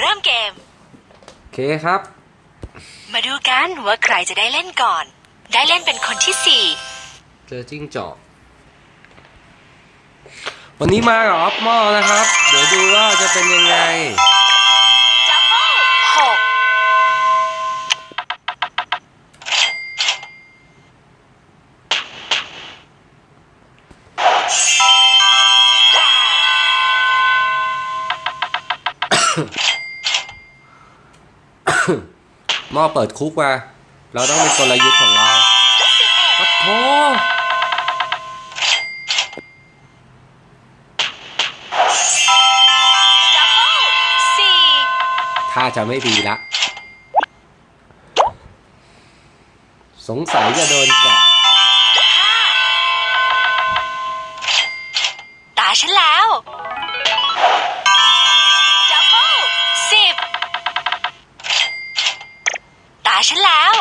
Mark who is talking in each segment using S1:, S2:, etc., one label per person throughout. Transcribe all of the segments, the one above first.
S1: เริ่มเกม
S2: โอเคครับ
S1: มาดูกันว่าใครจะได้เล่นก่อน ได้เล่นเป็นคนที่สี่
S2: เจอจิ้งจอก วันนี้มากับออฟมอนะครับ เดี๋ยวดูว่าจะเป็นยังไง อเปิดคุกมา เราต้องเป็นกลยุทธ์ของเรา
S1: สิบเอ็ด
S2: ปะโถ
S1: ดับเบิลสี่
S2: ถ้าจะไม่ดีละ สงสัยจะโดนเก
S1: ฉันแล้ว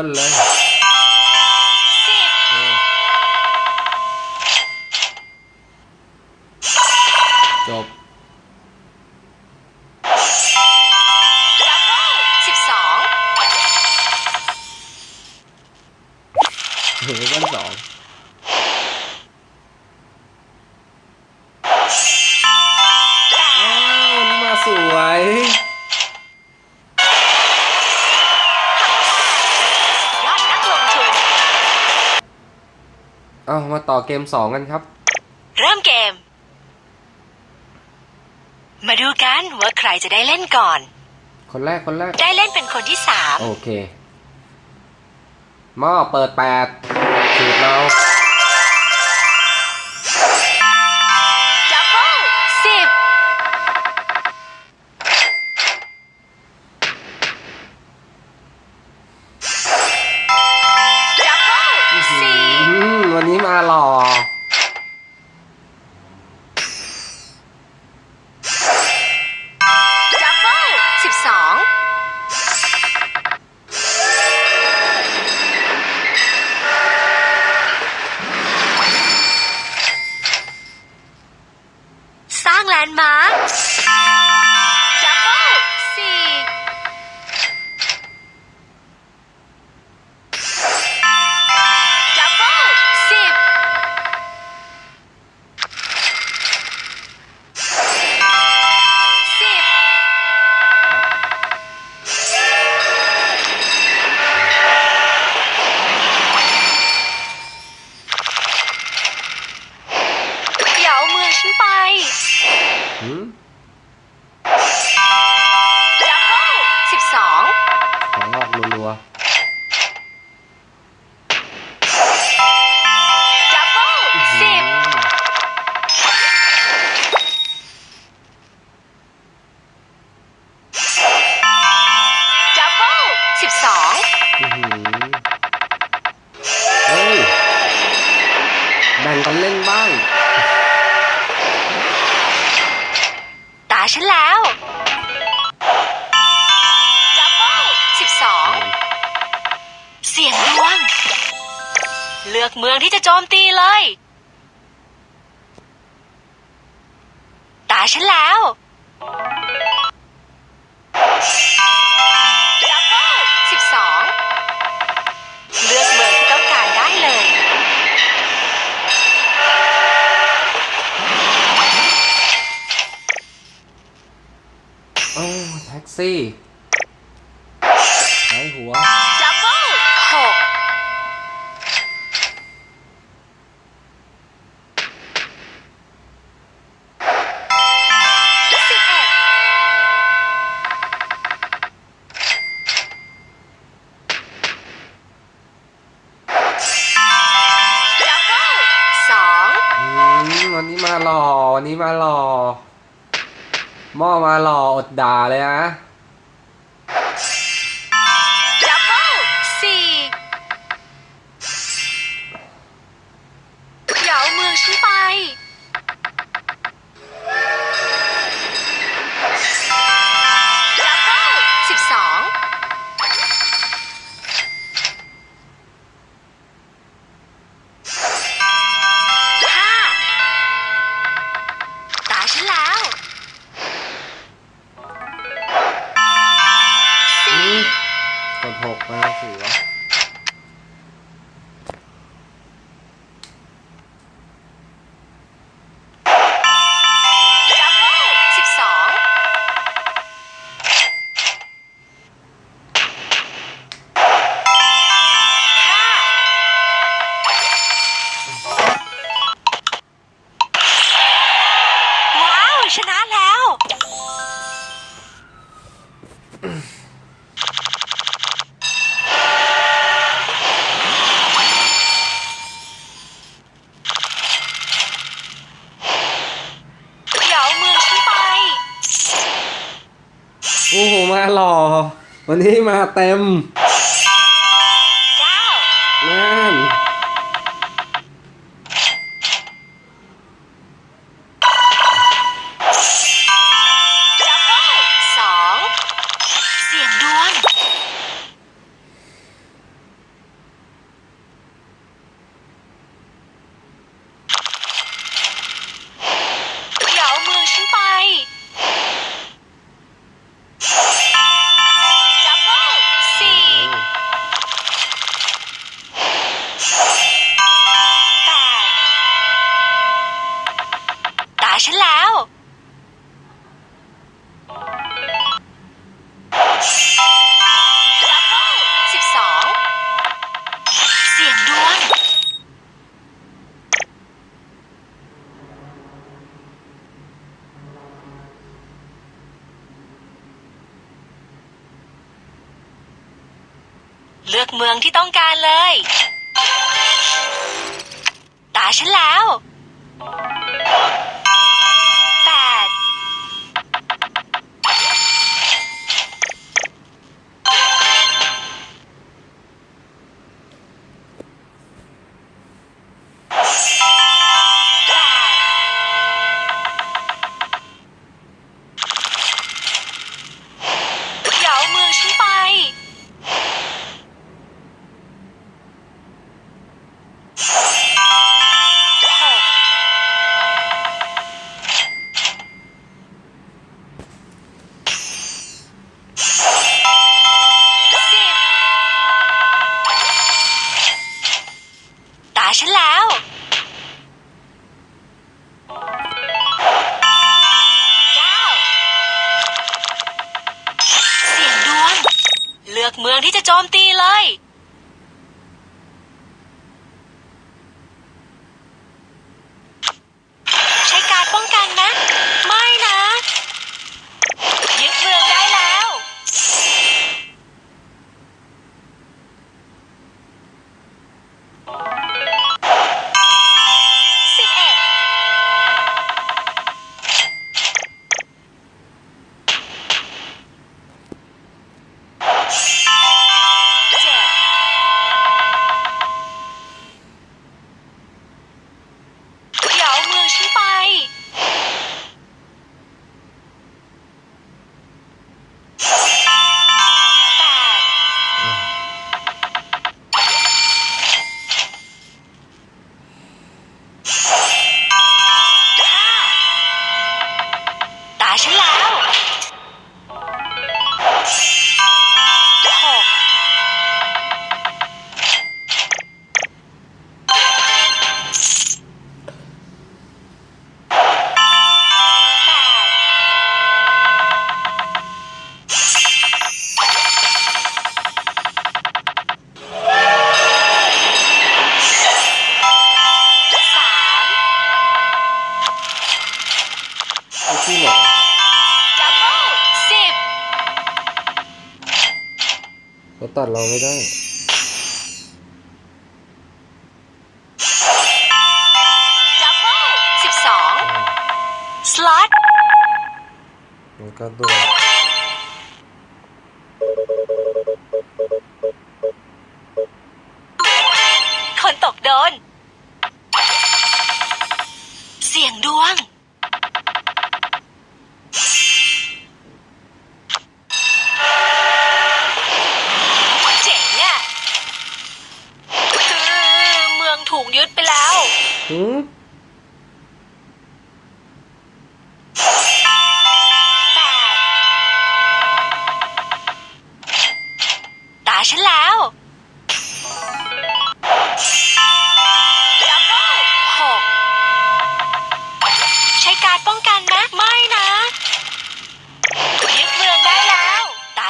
S1: เบิ้ลเลยสิบ
S2: โอเคจบ
S1: ดับเบิลสิ
S2: บ
S1: ส
S2: อ
S1: ง
S2: เฮ้ยเบิ้ลสอง เอามาต่อเกมสองกันครับ
S1: เริ่มเกม มาดูกันว่าใครจะได้เล่นก่อน
S2: คนแรกคนแรก
S1: ได้เล่นเป็นคนที่สาม
S2: โอเคหม้อเปิดแปดสูตรเรา
S1: แบ่ง
S2: กันเล่นบ้าง
S1: ตาฉันแล้วดับเบิลสิบสองเสี่ยงดวง เลือกเมืองที่จะโจมตีเลย ตาฉันแล้วี่ไหนหัว ดับเบิหกสองอืมวันนี้มาหล่
S2: อ วันนี้มาหล่อหม้อมาหล่ออดด่าเลยนะ
S1: วันนี้
S2: มาเต็ม
S1: เลือกเมืองที่ต้องการเลย ตาฉันแล้ว เมืองที่จะโจมตีเลย ที่ไหน double สิบเขา
S2: ตัดเราไม่ได้
S1: ดับเบิลสิบสองสล็อตมันก็ดู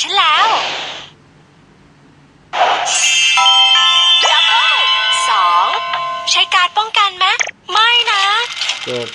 S1: ฉันแล้วดับเบิสองใช้การป้องกันไหมไม่นะ
S2: เกิด